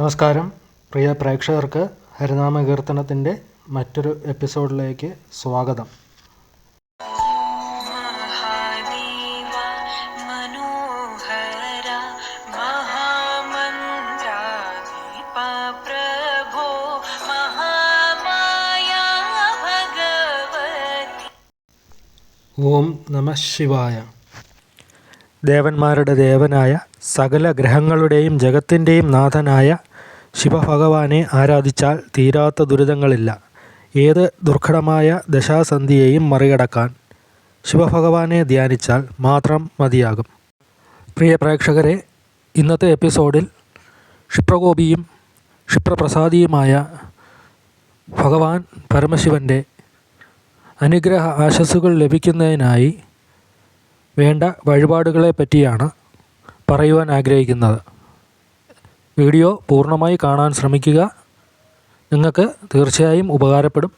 നമസ്കാരം. പ്രിയ പ്രേക്ഷകർക്ക് ഹരിനാമ കീർത്തനത്തിന്റെ മറ്റൊരു എപ്പിസോഡിലേക്ക് സ്വാഗതം. ഓം നമ ശിവായ. ദേവന്മാരുടെ ദേവനായ സകല ഗ്രഹങ്ങളുടെയും ജഗത്തിന്റെയും നാഥനായ ശിവഭഗവാനെ ആരാധിച്ചാൽ തീരാത്ത ദുരിതങ്ങളില്ല. ഏത് ദുർഘടമായ ദശാസന്ധിയെയും മറികടക്കാൻ ശിവഭഗവാനെ ധ്യാനിച്ചാൽ മാത്രം മതിയാകും. പ്രിയ പ്രേക്ഷകരെ ഇന്നത്തെ എപ്പിസോഡിൽ ക്ഷിപ്രകോപിയും ക്ഷിപ്രപ്രസാദിയുമായ ഭഗവാൻ പരമശിവന്റെ അനുഗ്രഹ ആശസ്സുകൾ ലഭിക്കുന്നതിനായി വേണ്ട വഴിപാടുകളെ പറ്റിയാണ് പറയുവാൻ ആഗ്രഹിക്കുന്നത്. വീഡിയോ പൂർണമായി കാണാൻ ശ്രമിക്കുക. നിങ്ങൾക്ക് തീർച്ചയായും ഉപകാരപ്പെടും.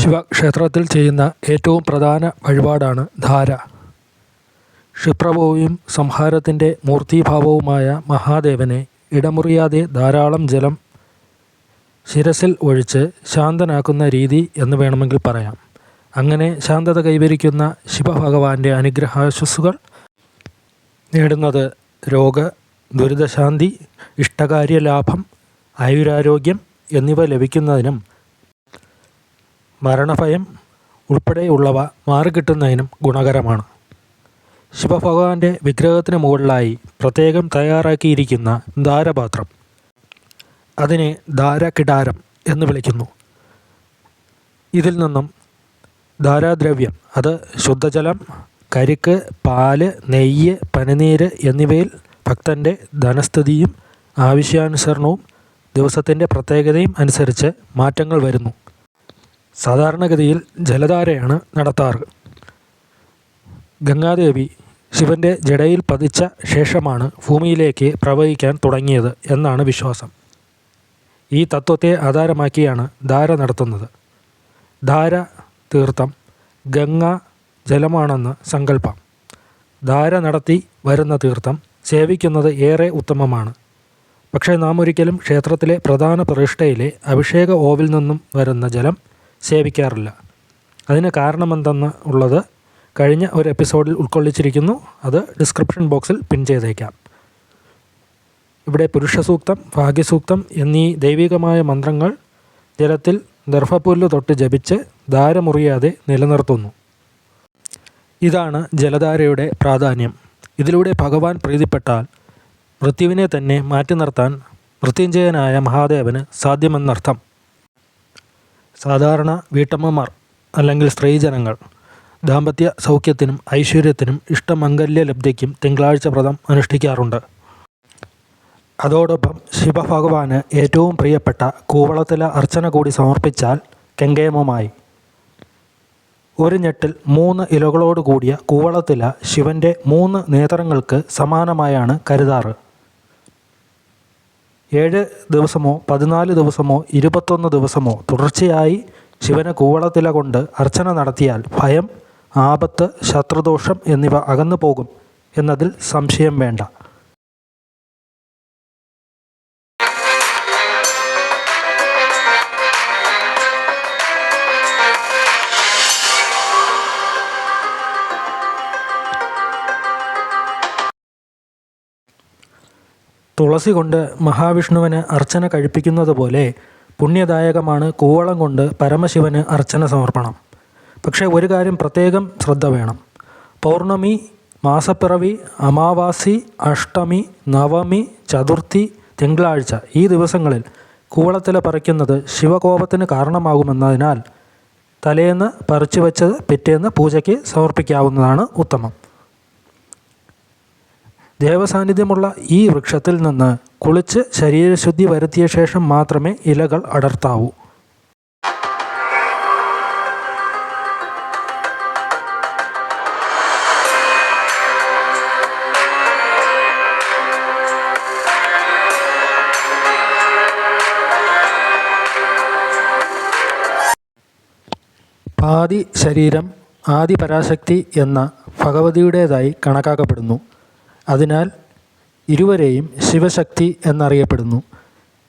ശിവക്ഷേത്രത്തിൽ ചെയ്യുന്ന ഏറ്റവും പ്രധാന വഴിപാടാണ് ധാര. ക്ഷിപ്രഭവും സംഹാരത്തിന്റെ മൂർത്തിഭാവവുമായ മഹാദേവനെ ഇടമുറിയാതെ ധാരാളം ജലം ശിരസിൽ ഒഴിച്ച് ശാന്തനാക്കുന്ന രീതി എന്ന് വേണമെങ്കിൽ പറയാം. അങ്ങനെ ശാന്തത കൈവരിക്കുന്ന ശിവഭഗവാന്റെ അനുഗ്രഹാശ്വസുകൾ നേടുന്നത് രോഗ ദുരിതശാന്തി ഇഷ്ടകാര്യലാഭം ആയുരാരോഗ്യം എന്നിവ ലഭിക്കുന്നതിനും മരണഭയം ഉൾപ്പെടെയുള്ളവ മാറിക്കിട്ടുന്നതിനും ഗുണകരമാണ്. ശിവഭഗവാന്റെ വിഗ്രഹത്തിന് മുകളിലായി പ്രത്യേകം തയ്യാറാക്കിയിരിക്കുന്ന ധാരപാത്രം അതിനെ ധാരകിടാരം എന്ന് വിളിക്കുന്നു. ഇതിൽ നിന്നും ധാരാദ്രവ്യം അത് ശുദ്ധജലം കരിക്ക് പാൽ നെയ്യ് പനിനീര് എന്നിവയിൽ ഭക്തന്റെ ധനസ്ഥിതിയും ആവശ്യാനുസരണവും ദിവസത്തിന്റെ പ്രത്യേകതയും അനുസരിച്ച് മാറ്റങ്ങൾ വരുന്നു. സാധാരണഗതിയിൽ ജലധാരയാണ് നടത്താറ്. ഗംഗാദേവി ശിവന്റെ ജടയിൽ പതിച്ച ശേഷമാണ് ഭൂമിയിലേക്ക് പ്രവഹിക്കാൻ തുടങ്ങിയത് എന്നാണ് വിശ്വാസം. ഈ തത്വത്തെ ആധാരമാക്കിയാണ് ധാര നടത്തുന്നത്. ധാര തീർത്ഥം ഗംഗ ജലമാണെന്ന് സങ്കല്പം ധാര നടത്തി വരുന്ന തീർത്ഥം സേവിക്കുന്നത് ഏറെ ഉത്തമമാണ്. പക്ഷേ നാം ഒരിക്കലും ക്ഷേത്രത്തിലെ പ്രധാന പ്രതിഷ്ഠയിലെ അഭിഷേക ഓവിൽ നിന്നും വരുന്ന ജലം സേവിക്കാറില്ല. അതിന് കാരണമെന്തെന്ന് ഉള്ളത് കഴിഞ്ഞ ഒരു എപ്പിസോഡിൽ ഉൾക്കൊള്ളിച്ചിരിക്കുന്നു. അത് ഡിസ്ക്രിപ്ഷൻ ബോക്സിൽ പിൻ ചെയ്തേക്കാം. ഇവിടെ പുരുഷസൂക്തം ഭാഗ്യസൂക്തം എന്നീ ദൈവികമായ മന്ത്രങ്ങൾ ജലത്തിൽ ദർഭപുല്ല് തൊട്ട് ജപിച്ച് ധാരമുറിയാതെ നിലനിർത്തുന്നു. ഇതാണ് ജലധാരയുടെ പ്രാധാന്യം. ഇതിലൂടെ ഭഗവാൻ പ്രീതിപ്പെട്ടാൽ മൃത്യുവിനെ തന്നെ മാറ്റി നിർത്താൻ മൃത്യുഞ്ജയനായ മഹാദേവന് സാധ്യമെന്നർത്ഥം. സാധാരണ വീട്ടമ്മമാർ അല്ലെങ്കിൽ സ്ത്രീജനങ്ങൾ ദാമ്പത്യ സൗഖ്യത്തിനും ഐശ്വര്യത്തിനും ഇഷ്ടമംഗല്യ ലബ്ധിക്കും തിങ്കളാഴ്ച വ്രതം അനുഷ്ഠിക്കാറുണ്ട്. അതോടൊപ്പം ശിവഭഗവാന് ഏറ്റവും പ്രിയപ്പെട്ട കൂവളത്തിലെ അർച്ചന കൂടി സമർപ്പിച്ചാൽ കെങ്കേമമായി ഒരു ഞെട്ടിൽ മൂന്ന് ഇലകളോട് കൂടിയ കൂവളത്തില ശിവന്റെ മൂന്ന് നേത്രങ്ങൾക്ക് സമാനമായാണ് കരുതാറ്. ഏഴ് ദിവസമോ പതിനാല് ദിവസമോ ഇരുപത്തൊന്ന് ദിവസമോ തുടർച്ചയായി ശിവന് കൂവളത്തില കൊണ്ട് അർച്ചന നടത്തിയാൽ ഭയം ആപത്ത് ശത്രുദോഷം എന്നിവ അകന്നു പോകും എന്നതിൽ സംശയം വേണ്ട. തുളസി കൊണ്ട് മഹാവിഷ്ണുവിന് അർച്ചന കഴിപ്പിക്കുന്നത് പോലെ പുണ്യദായകമാണ് കൂവളം കൊണ്ട് പരമശിവന് അർച്ചന സമർപ്പണം. പക്ഷേ ഒരു കാര്യം പ്രത്യേകം ശ്രദ്ധ വേണം. പൗർണമി മാസപ്പിറവി അമാവാസി അഷ്ടമി നവമി ചതുർത്ഥി തിങ്കളാഴ്ച ഈ ദിവസങ്ങളിൽ കൂവളത്തില പറിക്കുന്നത് ശിവകോപത്തിന് കാരണമാകുമെന്നതിനാൽ തലേന്ന് പറിച്ചു വെച്ചത് പിറ്റേന്ന് പൂജയ്ക്ക് സമർപ്പിക്കാവുന്നതാണ് ഉത്തമം. ദേവസാന്നിധ്യമുള്ള ഈ വൃക്ഷത്തിൽ നിന്ന് കുളിച്ച് ശരീരശുദ്ധി വരുത്തിയ ശേഷം മാത്രമേ ഇലകൾ അടർത്താവൂ. പാതി ശരീരം ആദി പരാശക്തി എന്ന ഭഗവതിയുടേതായി കണക്കാക്കപ്പെടുന്നു. അതിനാൽ ഇരുവരെയും ശിവശക്തി എന്നറിയപ്പെടുന്നു.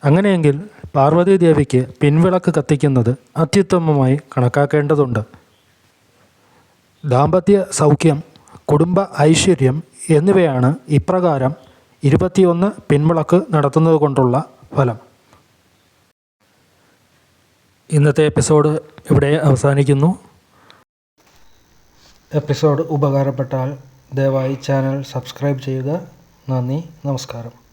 അങ്ങനെയെങ്കിൽ പാർവതി ദേവിക്ക് പിൻവിളക്ക് കത്തിക്കുന്നത് അത്യുത്തമമായി കണക്കാക്കേണ്ടതുണ്ട്. ദാമ്പത്യ സൗഖ്യം കുടുംബ ഐശ്വര്യം എന്നിവയാണ് ഇപ്രകാരം ഇരുപത്തിയൊന്ന് പിൻവിളക്ക് നടത്തുന്നത് കൊണ്ടുള്ള ഫലം. ഇന്നത്തെ എപ്പിസോഡ് ഇവിടെ അവസാനിക്കുന്നു. എപ്പിസോഡ് ഉപകാരപ്പെട്ടാൽ ദയവായി ചാനൽ സബ്സ്ക്രൈബ് ചെയ്യുക. നന്ദി. നമസ്കാരം.